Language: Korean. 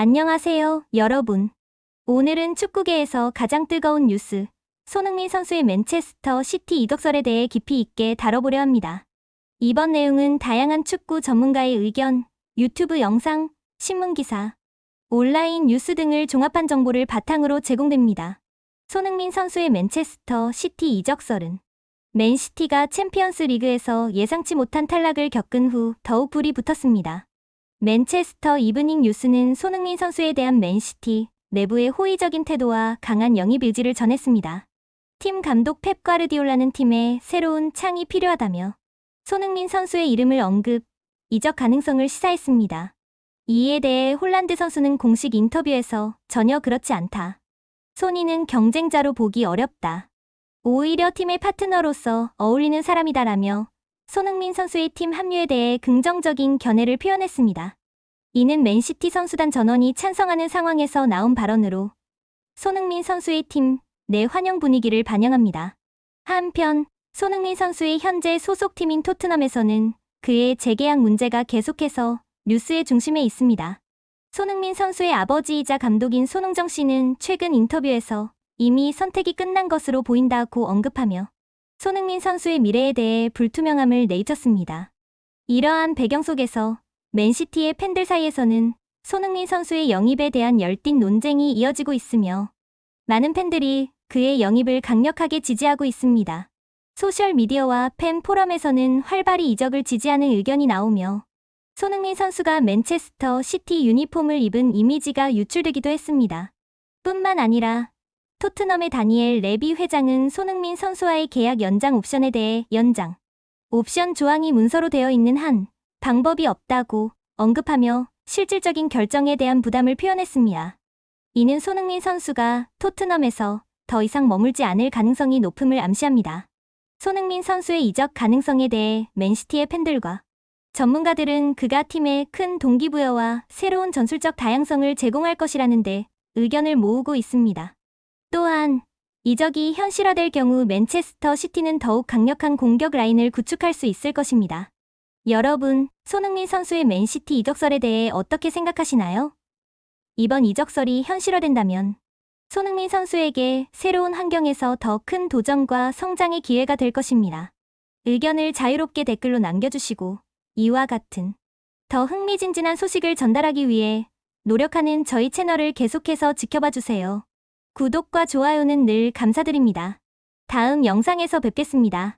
안녕하세요, 여러분. 오늘은 축구계에서 가장 뜨거운 뉴스, 손흥민 선수의 맨체스터 시티 이적설에 대해 깊이 있게 다뤄보려 합니다. 이번 내용은 다양한 축구 전문가의 의견, 유튜브 영상, 신문 기사, 온라인 뉴스 등을 종합한 정보를 바탕으로 제공됩니다. 손흥민 선수의 맨체스터 시티 이적설은 맨시티가 챔피언스 리그에서 예상치 못한 탈락을 겪은 후 더욱 불이 붙었습니다. 맨체스터 이브닝 뉴스는 손흥민 선수에 대한 맨시티 내부의 호의적인 태도와 강한 영입 의지를 전했습니다. 팀 감독 펩 과르디올라는 팀에 새로운 창이 필요하다며 손흥민 선수의 이름을 언급, 이적 가능성을 시사했습니다. 이에 대해 홀란드 선수는 공식 인터뷰에서 전혀 그렇지 않다. 손이는 경쟁자로 보기 어렵다. 오히려 팀의 파트너로서 어울리는 사람이다라며 손흥민 선수의 팀 합류에 대해 긍정적인 견해를 표현했습니다. 이는 맨시티 선수단 전원이 찬성하는 상황에서 나온 발언으로 손흥민 선수의 팀 내 환영 분위기를 반영합니다. 한편 손흥민 선수의 현재 소속팀인 토트넘에서는 그의 재계약 문제가 계속해서 뉴스의 중심에 있습니다. 손흥민 선수의 아버지이자 감독인 손흥정 씨는 최근 인터뷰에서 이미 선택이 끝난 것으로 보인다고 언급하며 손흥민 선수의 미래에 대해 불투명함을 내비쳤습니다. 이러한 배경 속에서 맨시티의 팬들 사이에서는 손흥민 선수의 영입에 대한 열띤 논쟁이 이어지고 있으며 많은 팬들이 그의 영입을 강력하게 지지하고 있습니다. 소셜미디어와 팬 포럼에서는 활발히 이적을 지지하는 의견이 나오며 손흥민 선수가 맨체스터 시티 유니폼을 입은 이미지가 유출되기도 했습니다. 뿐만 아니라 토트넘의 다니엘 레비 회장은 손흥민 선수와의 계약 연장 옵션에 대해 연장 옵션 조항이 문서로 되어 있는 한 방법이 없다고 언급하며 실질적인 결정에 대한 부담을 표현했습니다. 이는 손흥민 선수가 토트넘에서 더 이상 머물지 않을 가능성이 높음을 암시합니다. 손흥민 선수의 이적 가능성에 대해 맨시티의 팬들과 전문가들은 그가 팀에 큰 동기부여와 새로운 전술적 다양성을 제공할 것이라는데 의견을 모으고 있습니다. 또한 이적이 현실화될 경우 맨체스터 시티는 더욱 강력한 공격 라인을 구축할 수 있을 것입니다. 여러분, 손흥민 선수의 맨시티 이적설에 대해 어떻게 생각하시나요? 이번 이적설이 현실화된다면 손흥민 선수에게 새로운 환경에서 더 큰 도전과 성장의 기회가 될 것입니다. 의견을 자유롭게 댓글로 남겨주시고 이와 같은 더 흥미진진한 소식을 전달하기 위해 노력하는 저희 채널을 계속해서 지켜봐 주세요. 구독과 좋아요는 늘 감사드립니다. 다음 영상에서 뵙겠습니다.